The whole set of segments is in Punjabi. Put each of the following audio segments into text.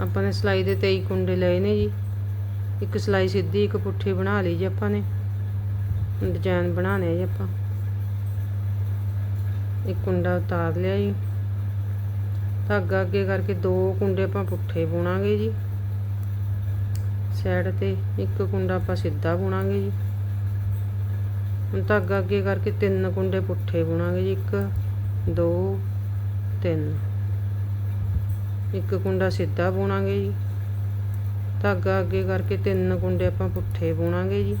ਆਪਾਂ ਨੇ ਸਲਾਈ ਦੇ 23 ਕੁੰਡੇ ਲਏ ਨੇ ਜੀ। ਇੱਕ ਸਲਾਈ ਸਿੱਧੀ, ਇੱਕ ਪੁੱਠੀ ਬਣਾ ਲਈ ਜੀ ਆਪਾਂ ਨੇ। ਡਿਜ਼ਾਈਨ ਬਣਾਉਣੇ ਆ ਜੀ ਆਪਾਂ। ਇੱਕ ਕੁੰਡਾ ਉਤਾਰ ਲਿਆ ਜੀ। ਧਾਗਾ ਅੱਗੇ ਕਰਕੇ ਦੋ ਕੁੰਡੇ ਆਪਾਂ ਪੁੱਠੇ ਬੁਣਾਂਗੇ ਜੀ। ਸਾਈਡ ਤੇ ਇੱਕ ਕੁੰਡਾ ਆਪਾਂ ਸਿੱਧਾ ਬੁਣਾਂਗੇ ਜੀ। ਹੁਣ ਧਾਗਾ ਅੱਗੇ ਕਰਕੇ ਤਿੰਨ ਕੁੰਡੇ ਪੁੱਠੇ ਬੁਣਾਂਗੇ ਜੀ। ਇੱਕ, ਦੋ, ਤਿੰਨ। ਇੱਕ ਕੁੰਡਾ ਸਿੱਧਾ ਬੁਣਾਂਗੇ ਜੀ। ਧਾਗਾ ਅੱਗੇ ਕਰਕੇ ਤਿੰਨ ਕੁੰਡੇ ਆਪਾਂ ਪੁੱਠੇ ਬੁਣਾਂਗੇ ਜੀ।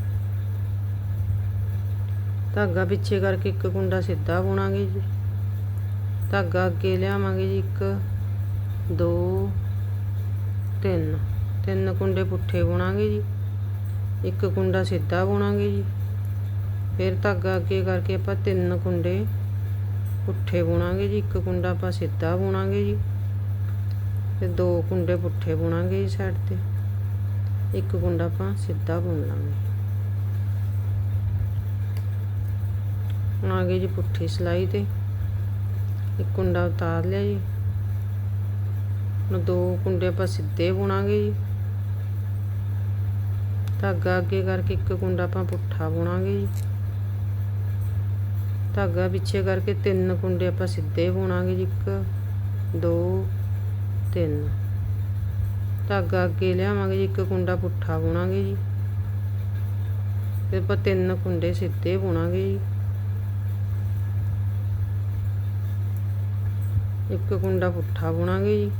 ਧਾਗਾ ਪਿੱਛੇ ਕਰਕੇ ਇੱਕ ਕੁੰਡਾ ਸਿੱਧਾ ਬੁਣਾਂਗੇ ਜੀ। ਧਾਗਾ ਅੱਗੇ ਲਿਆਵਾਂਗੇ ਜੀ ਇੱਕ, ਦੋ, ਤਿੰਨ। ਤਿੰਨ ਕੁੰਡੇ ਪੁੱਠੇ ਬੁਣਾਂਗੇ ਜੀ। ਇੱਕ ਕੁੰਡਾ ਸਿੱਧਾ ਬੁਣਾਂਗੇ ਜੀ। ਫਿਰ ਧਾਗਾ ਅੱਗੇ ਕਰਕੇ ਆਪਾਂ ਤਿੰਨ ਕੁੰਡੇ ਪੁੱਠੇ ਬੁਣਾਂਗੇ ਜੀ। ਇੱਕ ਕੁੰਡਾ ਆਪਾਂ ਸਿੱਧਾ ਬੁਣਾਂਗੇ ਜੀ। ਤੇ ਦੋ ਕੁੰਡੇ ਪੁੱਠੇ ਬੁਣਾਂਗੇ ਜੀ ਸਾਈਡ ਤੇ। ਇੱਕ ਕੁੰਡਾ ਆਪਾਂ ਸਿੱਧਾ ਬੁਣ ਲਾਂਗੇ। ਹੁਣ ਆ ਗਏ ਜੀ ਪੁੱਠੀ ਸਲਾਈ ਤੇ। ਇੱਕ ਕੁੰਡਾ ਉਤਾਰ ਲਿਆ ਜੀ। ਹੁਣ ਦੋ ਕੁੰਡੇ ਆਪਾਂ ਸਿੱਧੇ ਬੁਣਾਂਗੇ ਜੀ। ਧਾਗਾ ਅੱਗੇ ਕਰਕੇ ਇੱਕ ਕੁੰਡਾ ਆਪਾਂ ਪੁੱਠਾ ਬੁਣਾਂਗੇ ਜੀ। ਧਾਗਾ ਪਿੱਛੇ ਕਰਕੇ ਤਿੰਨ ਕੁੰਡੇ ਆਪਾਂ ਸਿੱਧੇ ਬੁਣਾਂਗੇ ਜੀ। ਇੱਕ, ਦੋ ਤਿੰਨ। ਧਾਗਾ ਅੱਗੇ ਲਿਆਵਾਂਗੇ ਜੀ, ਇੱਕ ਕੁੰਡਾ ਪੁੱਠਾ ਬੁਣਾਂਗੇ ਜੀ। ਫਿਰ ਆਪਾਂ ਤਿੰਨ ਕੁੰਡੇ ਸਿੱਧੇ ਬੁਣਾਂਗੇ ਜੀ। ਇੱਕ ਕੁੰਡਾ ਪੁੱਠਾ ਬੁਣਾਂਗੇ ਜੀ।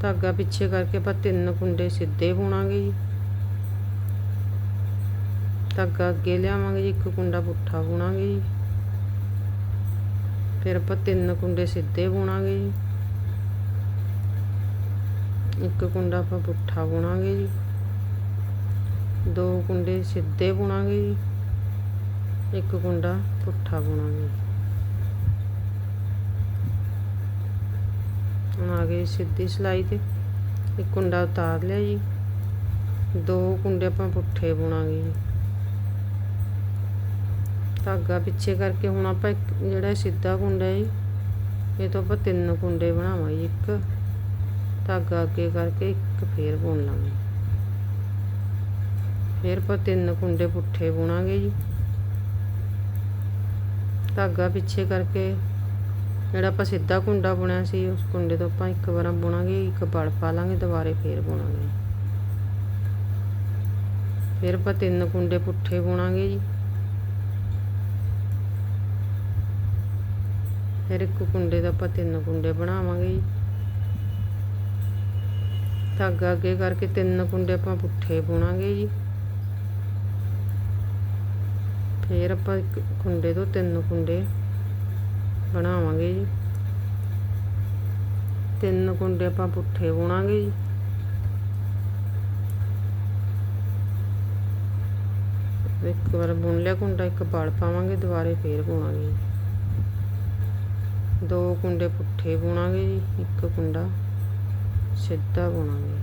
ਧਾਗਾ ਪਿੱਛੇ ਕਰਕੇ ਆਪਾਂ ਤਿੰਨ ਕੁੰਡੇ ਸਿੱਧੇ ਬੁਣਾਂਗੇ ਜੀ। ਧਾਗਾ ਅੱਗੇ ਲਿਆਵਾਂਗੇ ਜੀ, ਇੱਕ ਕੁੰਡਾ ਪੁੱਠਾ ਬੁਣਾਂਗੇ ਜੀ। ਫਿਰ ਆਪਾਂ ਤਿੰਨ ਕੁੰਡੇ ਸਿੱਧੇ ਬੁਣਾਂਗੇ ਜੀ। ਇੱਕ ਕੁੰਡਾ ਆਪਾਂ ਪੁੱਠਾ ਬੁਣਾਂਗੇ ਜੀ। ਦੋ ਕੁੰਡੇ ਸਿੱਧੇ ਬੁਣਾਂਗੇ ਜੀ। ਇੱਕ ਕੁੰਡਾ ਪੁੱਠਾ ਬੁਣਾਂਗੇ। ਹੁਣ ਆ ਗਈ ਸਿੱਧੀ ਸਲਾਈ ਤੇ। ਇੱਕ ਕੁੰਡਾ ਉਤਾਰ ਲਿਆ ਜੀ। ਦੋ ਕੁੰਡੇ ਆਪਾਂ ਪੁੱਠੇ ਬੁਣਾਂਗੇ ਜੀ। ਧਾਗਾ ਪਿੱਛੇ ਕਰਕੇ ਹੁਣ ਆਪਾਂ ਇੱਕ ਜਿਹੜਾ ਸਿੱਧਾ ਕੁੰਡਾ ਹੈ ਜੀ, ਇਹ ਤੋਂ ਆਪਾਂ ਤਿੰਨ ਕੁੰਡੇ ਬਣਾਵਾਂਗੇ ਇੱਕ ਧਾਗਾ ਅੱਗੇ ਕਰਕੇ ਇੱਕ ਫੇਰ ਬੁਣ ਲਾਂਗੇ। ਫੇਰ ਆਪਾਂ ਤਿੰਨ ਕੁੰਡੇ ਪੁੱਠੇ ਬੁਣਾਂਗੇ ਜੀ। ਧਾਗਾ ਪਿੱਛੇ ਕਰਕੇ ਜਿਹੜਾ ਆਪਾਂ ਸਿੱਧਾ ਕੁੰਡਾ ਬੁਣਿਆ ਸੀ, ਉਸ ਕੁੰਡੇ ਤੋਂ ਆਪਾਂ ਇੱਕ ਵਾਰ ਬੁਣਾਂਗੇ, ਇੱਕ ਬਲ ਪਾ ਲਾਂਗੇ, ਦੁਬਾਰੇ ਫੇਰ ਬੁਣਾਂਗੇ। ਫਿਰ ਆਪਾਂ ਤਿੰਨ ਕੁੰਡੇ ਪੁੱਠੇ ਬੁਣਾਂਗੇ ਜੀ। ਫਿਰ ਇੱਕ ਕੁੰਡੇ ਦਾ ਆਪਾਂ ਤਿੰਨ ਕੁੰਡੇ ਬਣਾਵਾਂਗੇ ਜੀ। ਧਾਗਾ ਅੱਗੇ ਕਰਕੇ ਤਿੰਨ ਕੁੰਡੇ ਆਪਾਂ ਪੁੱਠੇ ਬੁਣਾਂਗੇ ਜੀ। ਫਿਰ ਆਪਾਂ ਇੱਕ ਕੁੰਡੇ ਤੋਂ ਤਿੰਨ ਕੁੰਡੇ ਬਣਾਵਾਂਗੇ ਜੀ। ਤਿੰਨ ਕੁੰਡੇ ਆਪਾਂ ਪੁੱਠੇ ਬੁਣਾਂਗੇ ਜੀ। ਇੱਕ ਵਾਰ ਬੁਣ ਲਿਆ ਕੁੰਡਾ, ਇੱਕ ਬਲ ਪਾਵਾਂਗੇ, ਦੁਬਾਰੇ ਫੇਰ ਬੁਣਾਂਗੇ ਜੀ। ਦੋ ਕੁੰਡੇ ਪੁੱਠੇ ਬੁਣਾਂਗੇ ਜੀ, ਇੱਕ ਕੁੰਡਾ। ਸਿੱਧਾ ਬੁਣਾਂਗੇ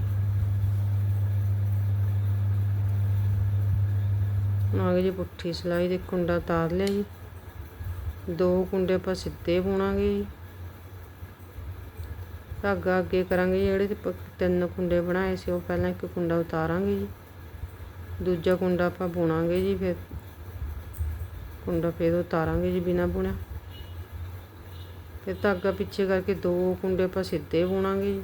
ਹੁਣ ਆ ਜੀ ਪੁੱਠੀ ਸਲਾਈ ਦੇ ਕੁੰਡਾ ਉਤਾਰ ਲਿਆ ਜੀ। ਦੋ ਕੁੰਡੇ ਆਪਾਂ ਸਿੱਧੇ ਬੁਣਾਂਗੇ ਜੀ। ਧਾਗਾ ਅੱਗੇ ਕਰਾਂਗੇ ਜਿਹੜੇ ਤੇ ਤਿੰਨ ਕੁੰਡੇ ਬਣਾਏ ਸੀ, ਉਹ ਪਹਿਲਾਂ ਇੱਕ ਕੁੰਡਾ ਉਤਾਰਾਂਗੇ ਜੀ। ਦੂਜਾ ਕੁੰਡਾ ਆਪਾਂ ਬੁਣਾਂਗੇ ਜੀ ਫਿਰ। ਕੁੰਡਾ ਫਿਰ ਉਤਾਰਾਂਗੇ ਜੀ ਬਿਨਾ ਬੁਣਿਆ। ਫਿਰ ਧਾਗਾ ਪਿੱਛੇ ਕਰਕੇ ਦੋ ਕੁੰਡੇ ਆਪਾਂ ਸਿੱਧੇ ਬੁਣਾਂਗੇ ਜੀ।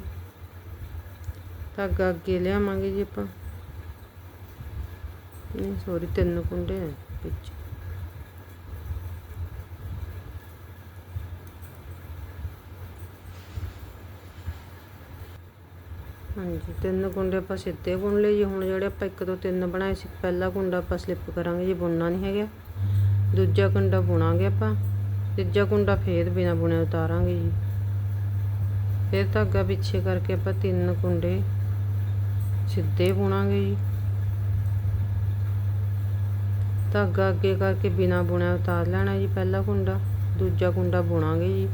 ਧਾਗਾ ਅੱਗੇ ਲਿਆਵਾਂਗੇ ਜੀ ਆਪਾਂ। ਨਹੀਂ ਸੌਰੀ ਤਿੰਨ ਕੁੰਡੇ ਆ ਪਿੱਛੇ ਹਾਂਜੀ, ਤਿੰਨ ਕੁੰਡੇ ਆਪਾਂ ਸਿੱਧੇ ਬੁਣ ਲਏ ਜੀ। ਹੁਣ ਜਿਹੜੇ ਆਪਾਂ ਇੱਕ ਤੋਂ ਤਿੰਨ ਬਣਾਏ ਸੀ, ਪਹਿਲਾ ਕੁੰਡਾ ਆਪਾਂ ਸਲਿੱਪ ਕਰਾਂਗੇ ਜੀ, ਬੁਣਨਾ ਨਹੀਂ ਹੈਗਾ। ਦੂਜਾ ਕੁੰਡਾ ਬੁਣਾਂਗੇ ਆਪਾਂ। ਤੀਜਾ ਕੁੰਡਾ ਫੇਰ ਬਿਨਾ ਬੁਣਿਆ ਉਤਾਰਾਂਗੇ ਜੀ। ਫਿਰ ਧਾਗਾ ਪਿੱਛੇ ਕਰਕੇ ਆਪਾਂ ਤਿੰਨ ਕੁੰਡੇ ਸਿੱਧੇ ਬੁਣਾਂਗੇ ਜੀ। ਧਾਗਾ ਅੱਗੇ ਕਰਕੇ ਬਿਨਾ ਬੁਣਿਆ ਉਤਾਰ ਲੈਣਾ ਜੀ ਪਹਿਲਾ ਕੁੰਡਾ, ਦੂਜਾ ਕੁੰਡਾ ਬੁਣਾਂਗੇ ਜੀ,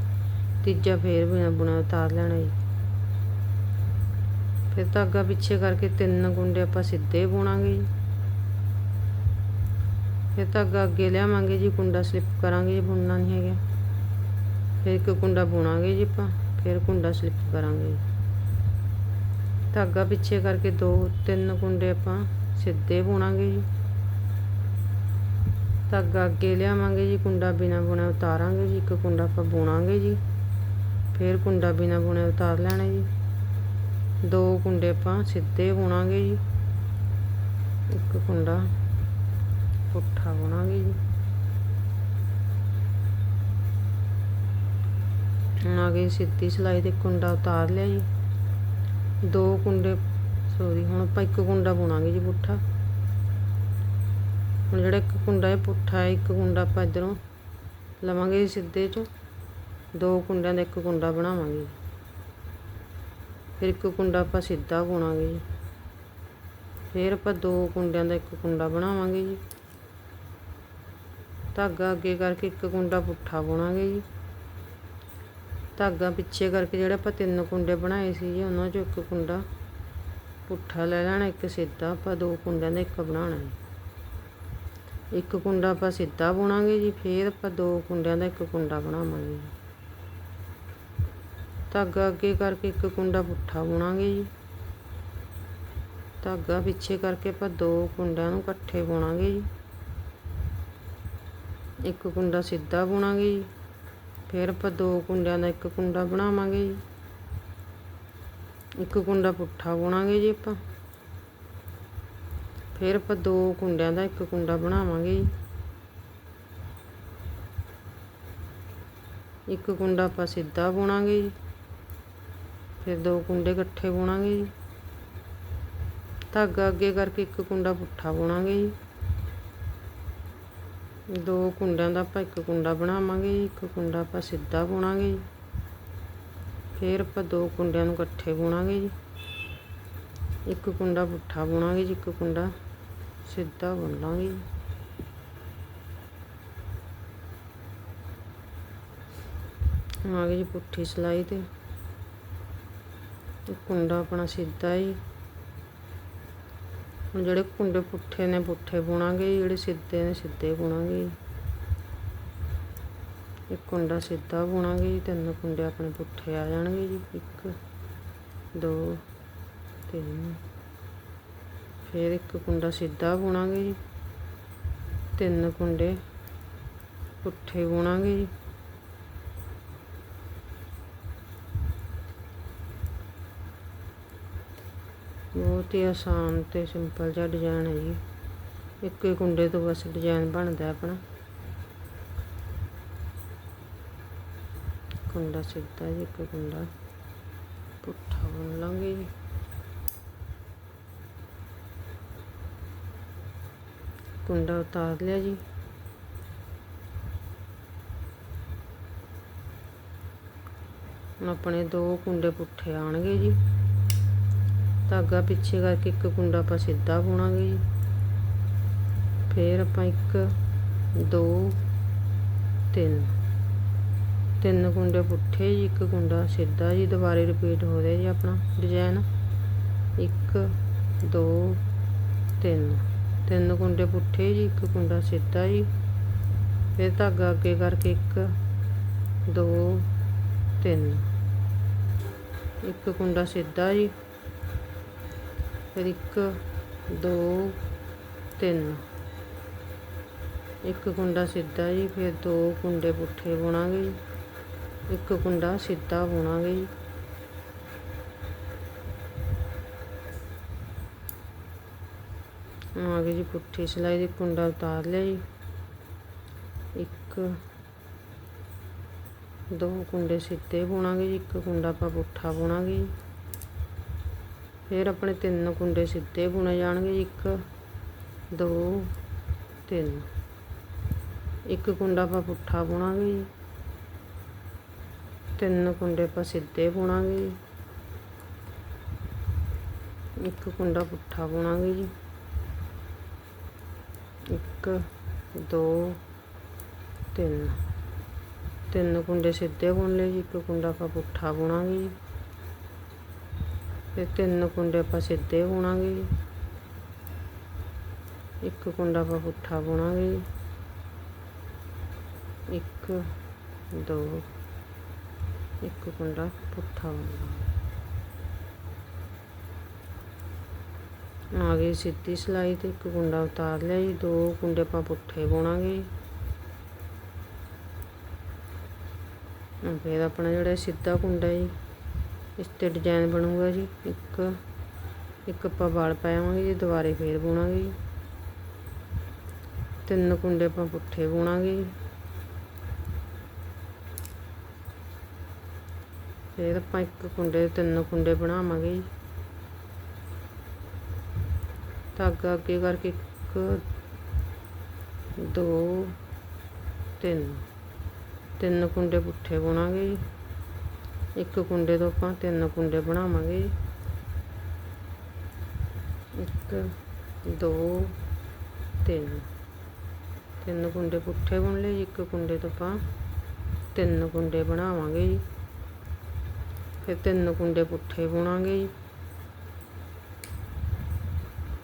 ਤੀਜਾ ਫੇਰ ਬਿਨਾ ਬੁਣਿਆ ਉਤਾਰ ਲੈਣਾ ਜੀ। ਫਿਰ ਧਾਗਾ ਪਿੱਛੇ ਕਰਕੇ ਤਿੰਨ ਕੁੰਡੇ ਆਪਾਂ ਸਿੱਧੇ ਬੁਣਾਂਗੇ ਜੀ। ਫਿਰ ਧਾਗਾ ਅੱਗੇ ਲਿਆਵਾਂਗੇ ਜੀ, ਕੁੰਡਾ ਸਲਿਪ ਕਰਾਂਗੇ ਜੀ, ਬੁਣਨਾ ਨਹੀਂ ਹੈਗਾ। ਫਿਰ ਇੱਕ ਕੁੰਡਾ ਬੁਣਾਂਗੇ ਜੀ ਆਪਾਂ, ਫਿਰ ਕੁੰਡਾ ਸਲਿਪ ਕਰਾਂਗੇ ਜੀ। ਧਾਗਾ ਪਿੱਛੇ ਕਰਕੇ ਦੋ, ਤਿੰਨ ਕੁੰਡੇ ਆਪਾਂ ਸਿੱਧੇ ਬੁਣਾਂਗੇ ਜੀ। ਧਾਗਾ ਅੱਗੇ ਲਿਆਵਾਂਗੇ ਜੀ, ਕੁੰਡਾ ਬਿਨਾ ਬੁਣਿਆ ਉਤਾਰਾਂਗੇ ਜੀ, ਇੱਕ ਕੁੰਡਾ ਆਪਾਂ ਬੁਣਾਂਗੇ ਜੀ। ਫਿਰ ਕੁੰਡਾ ਬਿਨਾ ਬੁਣਿਆ ਉਤਾਰ ਲੈਣਾ ਜੀ। ਦੋ ਕੁੰਡੇ ਆਪਾਂ ਸਿੱਧੇ ਬੁਣਾਂਗੇ ਜੀ। ਇੱਕ ਕੁੰਡਾ ਪੁੱਠਾ ਬੁਣਾਂਗੇ ਜੀ। ਹੁਣ ਆ ਗਈ ਸਿੱਧੀ ਸਿਲਾਈ 'ਤੇ ਕੁੰਡਾ ਉਤਾਰ ਲਿਆ ਜੀ। ਦੋ ਕੁੰਡੇ ਸੋਰੀ ਹੁਣ ਆਪਾਂ ਇੱਕ ਕੁੰਡਾ ਬੁਣਾਂਗੇ ਜੀ ਪੁੱਠਾ। ਹੁਣ ਜਿਹੜਾ ਇੱਕ ਕੁੰਡਾ ਹੈ ਪੁੱਠਾ ਹੈ, ਇੱਕ ਕੁੰਡਾ ਆਪਾਂ ਇਧਰੋਂ ਲਵਾਂਗੇ ਜੀ ਸਿੱਧੇ ਚੋਂ। ਦੋ ਕੁੰਡਿਆਂ ਦਾ ਇੱਕ ਕੁੰਡਾ ਬਣਾਵਾਂਗੇ ਜੀ। ਫਿਰ ਇੱਕ ਕੁੰਡਾ ਆਪਾਂ ਸਿੱਧਾ ਬੁਣਾਂਗੇ ਜੀ। ਫਿਰ ਆਪਾਂ ਦੋ ਕੁੰਡਿਆਂ ਦਾ ਇੱਕ ਕੁੰਡਾ ਬਣਾਵਾਂਗੇ ਜੀ। ਧਾਗਾ ਅੱਗੇ ਕਰਕੇ ਇੱਕ ਕੁੰਡਾ ਪੁੱਠਾ ਬੁਣਾਂਗੇ ਜੀ। ਧਾਗਾ ਪਿੱਛੇ ਕਰਕੇ ਜਿਹੜੇ ਆਪਾਂ ਤਿੰਨ ਕੁੰਡੇ ਬਣਾਏ ਸੀ ਜੀ ਉਹਨਾਂ ਚੋਂ ਇੱਕ ਕੁੰਡਾ ਪੁੱਠਾ ਲੈ ਲੈਣਾ, ਇੱਕ ਸਿੱਧਾ ਆਪਾਂ ਦੋ ਕੁੰਡਿਆਂ ਦਾ ਇੱਕ ਬਣਾਉਣਾ ਹੈ। ਇੱਕ ਕੁੰਡਾ ਆਪਾਂ ਸਿੱਧਾ ਬੁਣਾਂਗੇ ਜੀ, ਫਿਰ ਆਪਾਂ ਦੋ ਕੁੰਡਿਆਂ ਦਾ ਇੱਕ ਕੁੰਡਾ ਬਣਾਵਾਂਗੇ ਜੀ। ਧਾਗਾ ਅੱਗੇ ਕਰਕੇ ਇੱਕ ਕੁੰਡਾ ਪੁੱਠਾ ਬੁਣਾਂਗੇ ਜੀ। ਧਾਗਾ ਪਿੱਛੇ ਕਰਕੇ ਆਪਾਂ ਦੋ ਕੁੰਡਿਆਂ ਨੂੰ ਇਕੱਠੇ ਬੁਣਾਂਗੇ ਜੀ। ਇੱਕ ਕੁੰਡਾ ਸਿੱਧਾ ਬੁਣਾਂਗੇ ਜੀ। ਫਿਰ ਆਪਾਂ ਦੋ ਕੁੰਡਿਆਂ ਦਾ ਇੱਕ ਕੁੰਡਾ ਬਣਾਵਾਂਗੇ ਜੀ। ਇੱਕ ਕੁੰਡਾ ਪੁੱਠਾ ਬੁਣਾਂਗੇ ਜੀ ਆਪਾਂ। ਫਿਰ ਆਪਾਂ ਦੋ ਕੁੰਡਿਆਂ ਦਾ ਇੱਕ ਕੁੰਡਾ ਬਣਾਵਾਂਗੇ ਜੀ। ਇੱਕ ਕੁੰਡਾ ਆਪਾਂ ਸਿੱਧਾ ਬੁਣਾਂਗੇ ਜੀ। ਫਿਰ ਦੋ ਕੁੰਡੇ ਇਕੱਠੇ ਬੁਣਾਂਗੇ ਜੀ। ਧਾਗਾ ਅੱਗੇ ਕਰਕੇ ਇੱਕ ਕੁੰਡਾ ਪੁੱਠਾ ਬੁਣਾਂਗੇ ਜੀ। ਦੋ ਕੁੰਡਿਆਂ ਦਾ ਆਪਾਂ ਇੱਕ ਕੁੰਡਾ ਬਣਾਵਾਂਗੇ ਜੀ ਇੱਕ ਕੁੰਡਾ ਆਪਾਂ ਸਿੱਧਾ ਬੁਣਾਂਗੇ ਜੀ। ਫਿਰ ਆਪਾਂ ਦੋ ਕੁੰਡਿਆਂ ਨੂੰ ਇਕੱਠੇ ਬੁਣਾਂਗੇ ਜੀ। ਇੱਕ ਕੁੰਡਾ ਪੁੱਠਾ ਬੁਣਾਂਗੇ ਜੀ, ਇੱਕ ਕੁੰਡਾ ਸਿੱਧਾ ਬੁਣ ਲਾਂਗੇ ਜੀ। ਹੁਣ ਜੀ ਪੁੱਠੀ ਸਿਲਾਈ ਤੇ। ਤੇ ਕੁੰਡਾ ਆਪਣਾ ਸਿੱਧਾ ਹੀ ਹੁਣ ਜਿਹੜੇ ਕੁੰਡੇ ਪੁੱਠੇ ਨੇ ਪੁੱਠੇ ਬੁਣਾਂਗੇ ਜੀ, ਜਿਹੜੇ ਸਿੱਧੇ ਨੇ ਸਿੱਧੇ ਬੁਣਾਂਗੇ ਜੀ। ਇੱਕ ਕੁੰਡਾ ਸਿੱਧਾ ਬੁਣਾਂਗੇ ਜੀ ਤਿੰਨ ਕੁੰਡੇ ਆਪਣੇ ਪੁੱਠੇ ਆ ਜਾਣਗੇ ਜੀ ਇੱਕ ਦੋ ਤਿੰਨ। ਫਿਰ ਇੱਕ ਕੁੰਡਾ ਸਿੱਧਾ ਬੁਣਾਂਗੇ ਜੀ। ਤਿੰਨ ਕੁੰਡੇ ਪੁੱਠੇ ਬੁਣਾਂਗੇ ਜੀ। ਬਹੁਤ ਹੀ ਆਸਾਨ ਤੇ ਸਿੰਪਲ ਜਿਹਾ ਡਿਜ਼ਾਈਨ ਹੈ ਜੀ। ਇੱਕ ਹੀ ਕੁੰਡੇ ਤੋਂ ਬਸ ਡਿਜ਼ਾਈਨ ਬਣਦਾ ਆਪਣਾ। ਕੁੰਡਾ ਸਿੱਧਾ ਜੀ, ਇੱਕ ਕੁੰਡਾ ਪੁੱਠਾ ਬਣ ਲਾਂਗੇ ਜੀ। ਕੁੰਡਾ ਉਤਾਰ ਲਿਆ ਜੀ। ਹੁਣ ਆਪਣੇ ਦੋ ਕੁੰਡੇ ਪੁੱਠੇ ਆਣਗੇ ਜੀ। ਧਾਗਾ ਪਿੱਛੇ ਕਰਕੇ ਇੱਕ ਕੁੰਡਾ ਆਪਾਂ ਸਿੱਧਾ ਬੁਣਾਂਗੇ ਜੀ। ਫਿਰ ਆਪਾਂ ਇੱਕ, ਦੋ, ਤਿੰਨ। ਤਿੰਨ ਕੁੰਡੇ ਪੁੱਠੇ ਜੀ, ਇੱਕ ਕੁੰਡਾ ਸਿੱਧਾ ਜੀ, ਦੁਬਾਰੇ ਰਿਪੀਟ ਹੋ ਰਿਹਾ ਜੀ ਆਪਣਾ ਡਿਜ਼ਾਈਨ ਇੱਕ, ਦੋ, ਤਿੰਨ। ਤਿੰਨ ਕੁੰਡੇ ਪੁੱਠੇ ਜੀ, ਇੱਕ ਕੁੰਡਾ ਸਿੱਧਾ ਜੀ। ਫਿਰ ਧਾਗਾ ਅੱਗੇ ਕਰਕੇ ਇੱਕ, ਦੋ, ਤਿੰਨ। ਇੱਕ ਕੁੰਡਾ ਸਿੱਧਾ ਜੀ। ਇੱਕ, ਦੋ, ਤਿੰਨ। ਇੱਕ ਕੁੰਡਾ ਸਿੱਧਾ ਜੀ, ਫਿਰ ਦੋ ਕੁੰਡੇ ਪੁੱਠੇ ਬੁਣਾਂਗੇ ਜੀ। ਇੱਕ ਕੁੰਡਾ ਸਿੱਧਾ ਬੁਣਾਂਗੇ ਜੀ। ਹੁਣ ਆ ਗਈ ਜੀ ਪੁੱਠੀ ਸਿਲਾਈ ਦੀ ਕੁੰਡਾ ਉਤਾਰ ਲਿਆ ਜੀ। ਇੱਕ, ਦੋ ਕੁੰਡੇ ਸਿੱਧੇ ਬੁਣਾਂਗੇ ਜੀ। ਇੱਕ ਕੁੰਡਾ ਆਪਾਂ ਪੁੱਠਾ ਬੁਣਾਂਗੇ ਜੀ। ਫਿਰ ਆਪਣੇ ਤਿੰਨ ਕੁੰਡੇ ਸਿੱਧੇ ਬੁਣੇ ਜਾਣਗੇ ਜੀ ਇੱਕ, ਦੋ, ਤਿੰਨ। ਇੱਕ ਕੁੰਡਾ ਆਪਾਂ ਪੁੱਠਾ ਬੁਣਾਂਗੇ ਜੀ। ਤਿੰਨ ਕੁੰਡੇ ਆਪਾਂ ਸਿੱਧੇ ਬੁਣਾਂਗੇ ਜੀ। ਇੱਕ ਕੁੰਡਾ ਪੁੱਠਾ ਬੁਣਾਂਗੇ ਜੀ। ਇੱਕ, ਦੋ, ਤਿੰਨ। ਤਿੰਨ ਕੁੰਡੇ ਸਿੱਧੇ ਬੁਣ ਲਏ ਜੀ, ਇੱਕ ਕੁੰਡਾ ਆਪਾਂ ਪੁੱਠਾ ਬੁਣਾਂਗੇ ਜੀ। ਫਿਰ ਤਿੰਨ ਕੁੰਡੇ ਆਪਾਂ ਸਿੱਧੇ ਬੁਣਾਂਗੇ। ਜੀ ਇੱਕ ਕੁੰਡਾ ਆਪਾਂ ਪੁੱਠਾ ਬੁਣਾਂਗੇ। ਜੀ ਇੱਕ, ਦੋ, ਇੱਕ ਕੁੰਡਾ ਪੁੱਠਾ ਬੁਣਾਂਗੇ। ਆ ਗਈ ਸਿੱਧੀ ਸਿਲਾਈ ਤੇ ਇੱਕ ਕੁੰਡਾ ਉਤਾਰ ਲਿਆ ਜੀ। ਦੋ ਕੁੰਡੇ ਆਪਾਂ ਪੁੱਠੇ ਬੁਣਾਂਗੇ। ਫਿਰ ਆਪਣਾ ਜਿਹੜਾ ਸਿੱਧਾ ਕੁੰਡਾ ਜੀ। ਇਸ ਤੇ ਡਿਜ਼ਾਈਨ ਬਣੂਗਾ ਜੀ। ਇੱਕ ਇੱਕ ਆਪਾਂ ਵਾਲ ਪਾਵਾਂਗੇ ਜੀ, ਦੁਬਾਰੇ ਫੇਰ ਬੁਣਾਂਗੇ ਜੀ। ਤਿੰਨ ਕੁੰਡੇ ਆਪਾਂ ਪੁੱਠੇ ਬੁਣਾਂਗੇ ਜੀ। ਫਿਰ ਆਪਾਂ ਇੱਕ ਕੁੰਡੇ ਤਿੰਨ ਕੁੰਡੇ ਬਣਾਵਾਂਗੇ ਜੀ। ਧਾਗਾ ਅੱਗੇ ਕਰਕੇ ਇੱਕ, ਦੋ, ਤਿੰਨ। ਤਿੰਨ ਕੁੰਡੇ ਪੁੱਠੇ ਬੁਣਾਂਗੇ ਜੀ। ਇੱਕ ਕੁੰਡੇ ਤੋਂ ਆਪਾਂ ਤਿੰਨ ਕੁੰਡੇ ਬਣਾਵਾਂਗੇ। ਇੱਕ ਦੋ ਤਿੰਨ। ਤਿੰਨ ਕੁੰਡੇ ਪੁੱਠੇ ਬੁਣ ਲਏ ਜੀ, ਇੱਕ ਕੁੰਡੇ ਤੋਂ ਆਪਾਂ ਤਿੰਨ ਕੁੰਡੇ ਬਣਾਵਾਂਗੇ। ਜੀ ਫਿਰ ਤਿੰਨ ਕੁੰਡੇ ਪੁੱਠੇ ਬੁਣਾਂਗੇ। ਜੀ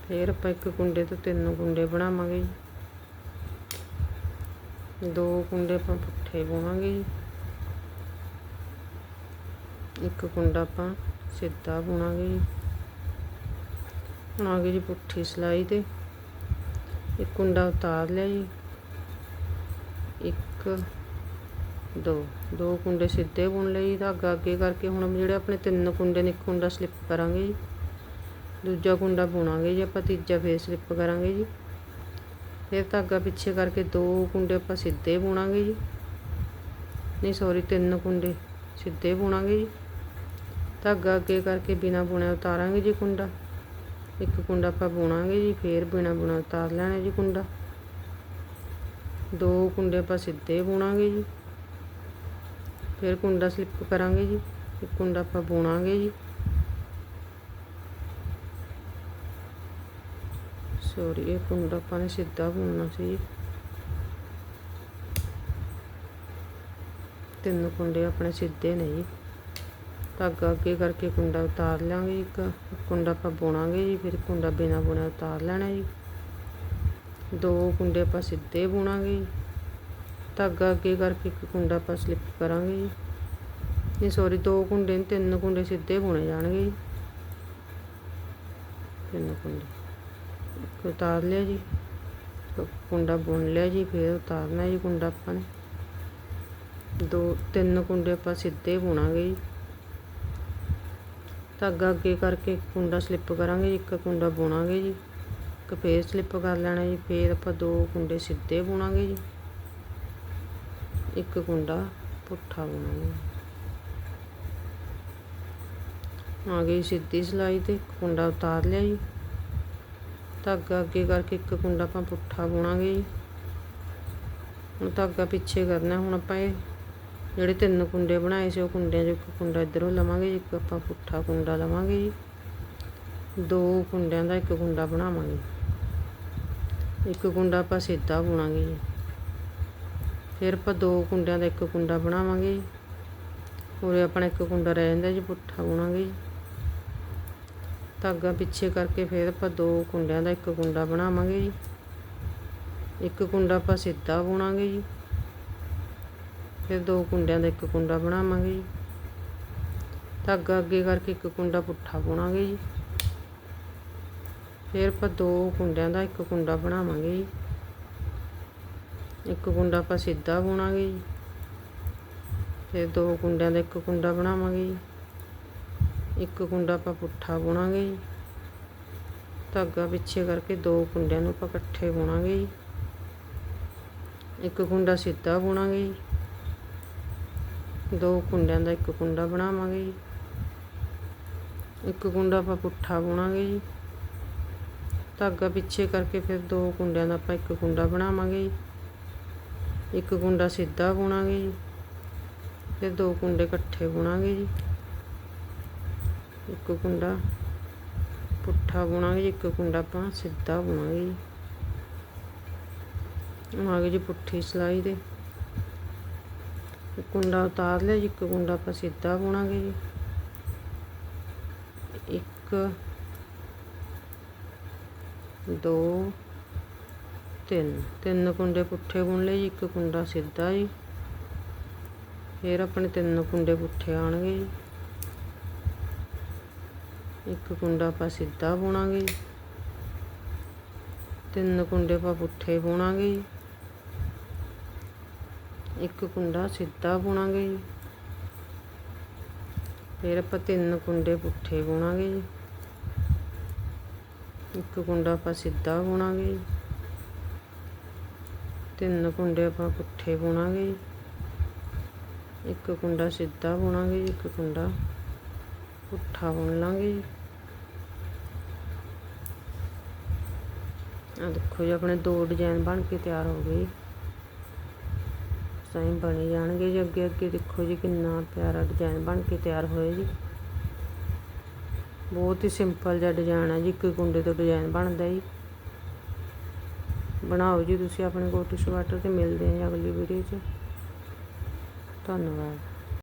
ਫਿਰ ਆਪਾਂ ਇੱਕ ਕੁੰਡੇ ਤੋਂ ਤਿੰਨ ਕੁੰਡੇ ਬਣਾਵਾਂਗੇ। ਜੀ ਦੋ ਕੁੰਡੇ ਆਪਾਂ ਪੁੱਠੇ ਬੁਣਾਂਗੇ। ਜੀ ਇੱਕ ਕੁੰਡਾ ਆਪਾਂ ਸਿੱਧਾ ਬੁਣਾਂਗੇ ਜੀ। ਹੁਣ ਆ ਗਈ ਜੀ ਪੁੱਠੀ ਸਿਲਾਈ ਤੇ। ਇੱਕ ਕੁੰਡਾ ਉਤਾਰ ਲਿਆ ਜੀ। ਇੱਕ, ਦੋ। ਦੋ ਕੁੰਡੇ ਸਿੱਧੇ ਬੁਣ ਲਏ ਜੀ। ਧਾਗਾ ਅੱਗੇ ਕਰਕੇ ਹੁਣ ਜਿਹੜੇ ਆਪਣੇ ਤਿੰਨ ਕੁੰਡੇ ਨੇ, ਇੱਕ ਕੁੰਡਾ ਸਲਿੱਪ ਕਰਾਂਗੇ ਜੀ। ਦੂਜਾ ਕੁੰਡਾ ਬੁਣਾਂਗੇ ਜੀ ਆਪਾਂ, ਤੀਜਾ ਫੇਰ ਸਲਿੱਪ ਕਰਾਂਗੇ ਜੀ। ਫਿਰ ਧਾਗਾ ਪਿੱਛੇ ਕਰਕੇ ਦੋ ਕੁੰਡੇ ਆਪਾਂ ਸਿੱਧੇ ਬੁਣਾਂਗੇ ਜੀ। ਨਹੀਂ ਸੌਰੀ ਤਿੰਨ ਕੁੰਡੇ ਸਿੱਧੇ ਬੁਣਾਂਗੇ ਜੀ। ਧਾਗਾ ਅੱਗੇ ਕਰਕੇ ਬਿਨਾ ਬੁਣਿਆ ਉਤਾਰਾਂਗੇ ਜੀ ਕੁੰਡਾ। ਇੱਕ ਕੁੰਡਾ ਆਪਾਂ ਬੁਣਾਂਗੇ ਜੀ, ਫੇਰ ਬਿਨਾ ਬੁਣਾ ਉਤਾਰ ਲੈਣਾ ਜੀ ਕੁੰਡਾ। ਦੋ ਕੁੰਡੇ ਆਪਾਂ ਸਿੱਧੇ ਬੁਣਾਂਗੇ ਜੀ। ਫਿਰ ਕੁੰਡਾ ਸਲਿੱਪ ਕਰਾਂਗੇ ਜੀ, ਇੱਕ ਕੁੰਡਾ ਆਪਾਂ ਬੁਣਾਂਗੇ ਜੀ। ਸੌਰੀ ਇਹ ਕੁੰਡਾ ਆਪਾਂ ਨੇ ਸਿੱਧਾ ਬੁਣਨਾ ਸੀ ਜੀ। ਤਿੰਨ ਕੁੰਡੇ ਆਪਣੇ ਸਿੱਧੇ ਨੇ ਜੀ। ਧਾਗਾ ਅੱਗੇ ਕਰਕੇ ਕੁੰਡਾ ਉਤਾਰ ਲਾਂਗੇ ਇੱਕ। ਕੁੰਡਾ ਆਪਾਂ ਬੁਣਾਂਗੇ ਜੀ, ਫਿਰ ਕੁੰਡਾ ਬਿਨਾ ਬੁਣਿਆ ਉਤਾਰ ਲੈਣਾ ਜੀ। ਦੋ ਕੁੰਡੇ ਆਪਾਂ ਸਿੱਧੇ ਬੁਣਾਂਗੇ ਜੀ। ਧਾਗਾ ਅੱਗੇ ਕਰਕੇ ਇੱਕ ਕੁੰਡਾ ਆਪਾਂ ਸਲਿੱਪ ਕਰਾਂਗੇ ਜੀ। ਨਹੀਂ ਸੌਰੀ ਦੋ ਕੁੰਡੇ ਨੇ ਤਿੰਨ ਕੁੰਡੇ ਸਿੱਧੇ ਬੁਣੇ ਜਾਣਗੇ ਜੀ। ਤਿੰਨ ਕੁੰਡੇ। ਇੱਕ ਉਤਾਰ ਲਿਆ ਜੀ। ਕੁੰਡਾ ਬੁਣ ਲਿਆ ਜੀ, ਫਿਰ ਉਤਾਰਨਾ ਜੀ ਕੁੰਡਾ ਆਪਾਂ ਨੇ। ਦੋ, ਤਿੰਨ ਕੁੰਡੇ ਆਪਾਂ ਸਿੱਧੇ ਬੁਣਾਂਗੇ ਜੀ। ਧਾਗਾ ਅੱਗੇ ਕਰਕੇ ਇੱਕ ਕੁੰਡਾ ਸਲਿੱਪ ਕਰਾਂਗੇ ਜੀ, ਇੱਕ ਕੁੰਡਾ ਬੁਣਾਂਗੇ ਜੀ, ਇੱਕ ਫੇਰ ਸਲਿੱਪ ਕਰ ਲੈਣਾ ਜੀ, ਫੇਰ ਆਪਾਂ ਦੋ ਕੁੰਡੇ ਸਿੱਧੇ ਬੁਣਾਂਗੇ ਜੀ, ਇੱਕ ਕੁੰਡਾ ਪੁੱਠਾ ਬੁਣਾਂਗੇ। ਆ ਗਈ ਸਿੱਧੀ ਸਿਲਾਈ ਤੇ ਕੁੰਡਾ ਉਤਾਰ ਲਿਆ ਜੀ। ਧਾਗਾ ਅੱਗੇ ਕਰਕੇ ਇੱਕ ਕੁੰਡਾ ਆਪਾਂ ਪੁੱਠਾ ਬੁਣਾਂਗੇ ਜੀ। ਹੁਣ ਧਾਗਾ ਪਿੱਛੇ ਕਰਨਾ, ਹੁਣ ਆਪਾਂ ਇਹ ਜਿਹੜੇ ਤਿੰਨ ਕੁੰਡੇ ਬਣਾਏ ਸੀ, ਉਹ ਕੁੰਡਿਆਂ 'ਚੋਂ ਇੱਕ ਕੁੰਡਾ ਇੱਧਰੋਂ ਲਵਾਂਗੇ ਇੱਕ ਆਪਾਂ ਪੁੱਠਾ ਕੁੰਡਾ ਲਵਾਂਗੇ ਜੀ। ਦੋ ਕੁੰਡਿਆਂ ਦਾ ਇੱਕ ਕੁੰਡਾ ਬਣਾਵਾਂਗੇ। ਇੱਕ ਕੁੰਡਾ ਆਪਾਂ ਸਿੱਧਾ ਬੁਣਾਂਗੇ ਜੀ। ਫਿਰ ਆਪਾਂ ਦੋ ਕੁੰਡਿਆਂ ਦਾ ਇੱਕ ਕੁੰਡਾ ਬਣਾਵਾਂਗੇ ਜੀ। ਉਰੇ ਆਪਣਾ ਇੱਕ ਕੁੰਡਾ ਰਹਿ ਜਾਂਦਾ ਜੀ, ਪੁੱਠਾ ਬੁਣਾਂਗੇ ਜੀ। ਧਾਗਾ ਪਿੱਛੇ ਕਰਕੇ ਫਿਰ ਆਪਾਂ ਦੋ ਕੁੰਡਿਆਂ ਦਾ ਇੱਕ ਕੁੰਡਾ ਬਣਾਵਾਂਗੇ ਜੀ। ਇੱਕ ਕੁੰਡਾ ਆਪਾਂ ਸਿੱਧਾ ਬੁਣਾਂਗੇ ਜੀ। ਫਿਰ ਦੋ ਕੁੰਡਿਆਂ ਦਾ ਇੱਕ ਕੁੰਡਾ ਬਣਾਵਾਂਗੇ ਜੀ। ਧਾਗਾ ਅੱਗੇ ਕਰਕੇ ਇੱਕ ਕੁੰਡਾ ਪੁੱਠਾ ਬੁਣਾਂਗੇ ਜੀ। ਫਿਰ ਆਪਾਂ ਦੋ ਕੁੰਡਿਆਂ ਦਾ ਇੱਕ ਕੁੰਡਾ ਬਣਾਵਾਂਗੇ ਜੀ। ਇੱਕ ਕੁੰਡਾ ਆਪਾਂ ਸਿੱਧਾ ਬੁਣਾਂਗੇ ਜੀ। ਫਿਰ ਦੋ ਕੁੰਡਿਆਂ ਦਾ ਇੱਕ ਕੁੰਡਾ ਬਣਾਵਾਂਗੇ ਜੀ। ਇੱਕ ਕੁੰਡਾ ਆਪਾਂ ਪੁੱਠਾ ਬੁਣਾਂਗੇ ਜੀ। ਧਾਗਾ ਪਿੱਛੇ ਕਰਕੇ ਦੋ ਕੁੰਡਿਆਂ ਨੂੰ ਆਪਾਂ ਇਕੱਠੇ ਬੁਣਾਂਗੇ ਜੀ। ਇੱਕ ਕੁੰਡਾ ਸਿੱਧਾ ਬੁਣਾਂਗੇ ਜੀ। ਦੋ ਕੁੰਡਿਆਂ ਦਾ ਇੱਕ ਕੁੰਡਾ ਬਣਾਵਾਂਗੇ ਜੀ। ਇੱਕ ਕੁੰਡਾ ਆਪਾਂ ਪੁੱਠਾ ਬੁਣਾਂਗੇ ਜੀ। ਧਾਗਾ ਪਿੱਛੇ ਕਰਕੇ ਫਿਰ ਦੋ ਕੁੰਡਿਆਂ ਦਾ ਆਪਾਂ ਇੱਕ ਕੁੰਡਾ ਬਣਾਵਾਂਗੇ ਜੀ। ਇੱਕ ਕੁੰਡਾ ਸਿੱਧਾ ਬੁਣਾਂਗੇ ਜੀ ਫਿਰ ਦੋ ਕੁੰਡੇ ਇਕੱਠੇ ਬੁਣਾਂਗੇ ਜੀ। ਇੱਕ ਕੁੰਡਾ ਪੁੱਠਾ ਬੁਣਾਂਗੇ ਜੀ, ਇੱਕ ਕੁੰਡਾ ਆਪਾਂ ਸਿੱਧਾ ਬੁਣਾਂਗੇ ਜੀ। ਹੁਣ ਜੀ ਪੁੱਠੀ ਸਿਲਾਈ ਦੇ ਇੱਕ ਕੁੰਡਾ ਉਤਾਰ ਲਿਆ ਜੀ, ਇੱਕ ਕੁੰਡਾ ਆਪਾਂ ਸਿੱਧਾ ਬੁਣਾਂਗੇ ਜੀ। ਇੱਕ, ਦੋ, ਤਿੰਨ। ਤਿੰਨ ਕੁੰਡੇ ਪੁੱਠੇ ਬੁਣ ਲਏ ਜੀ, ਇੱਕ ਕੁੰਡਾ ਸਿੱਧਾ ਜੀ। ਫਿਰ ਆਪਣੇ ਤਿੰਨ ਕੁੰਡੇ ਪੁੱਠੇ ਆਣਗੇ ਜੀ। ਇੱਕ ਕੁੰਡਾ ਆਪਾਂ ਸਿੱਧਾ ਬੁਣਾਂਗੇ ਜੀ। ਤਿੰਨ ਕੁੰਡੇ ਆਪਾਂ ਪੁੱਠੇ ਬੁਣਾਂਗੇ ਜੀ। ਇੱਕ ਕੁੰਡਾ ਸਿੱਧਾ ਬੁਣਾਂਗੇ ਜੀ। ਫਿਰ ਆਪਾਂ ਤਿੰਨ ਕੁੰਡੇ ਪੁੱਠੇ ਬੁਣਾਂਗੇ ਜੀ। ਇੱਕ ਕੁੰਡਾ ਆਪਾਂ ਸਿੱਧਾ ਬੁਣਾਂਗੇ ਜੀ। ਤਿੰਨ ਕੁੰਡੇ ਆਪਾਂ ਪੁੱਠੇ ਬੁਣਾਂਗੇ ਜੀ। ਇੱਕ ਕੁੰਡਾ ਸਿੱਧਾ ਬੁਣਾਂਗੇ ਜੀ, ਇੱਕ ਕੁੰਡਾ ਪੁੱਠਾ ਬੁਣ ਲਾਂਗੇ ਜੀ। ਆ ਦੇਖੋ ਜੀ, ਆਪਣੇ ਦੋ ਡਿਜ਼ਾਈਨ ਬਣ ਕੇ ਤਿਆਰ ਹੋ ਗਏ ਸਾਈਂ ਬਣੇ ਜਾਣਗੇ ਜੀ। ਅੱਗੇ ਅੱਗੇ ਦੇਖੋ ਜੀ ਕਿੰਨਾ ਪਿਆਰਾ ਡਿਜ਼ਾਈਨ ਬਣ ਕੇ ਤਿਆਰ ਹੋਇਆ ਜੀ। ਬਹੁਤ ਹੀ ਸਿੰਪਲ ਜਿਹਾ ਡਿਜ਼ਾਈਨ ਹੈ ਜੀ। ਇੱਕ ਕੁੰਡੇ ਤੋਂ ਡਿਜ਼ਾਈਨ ਬਣਦਾ ਜੀ। ਬਣਾਓ ਜੀ ਤੁਸੀਂ ਆਪਣੇ ਕੋਟੀ ਸਵਾਟਰ ਤੇ ਮਿਲਦੇ ਹਾਂ ਜੀ ਅਗਲੀ ਵੀਡੀਓ 'ਚ। ਧੰਨਵਾਦ।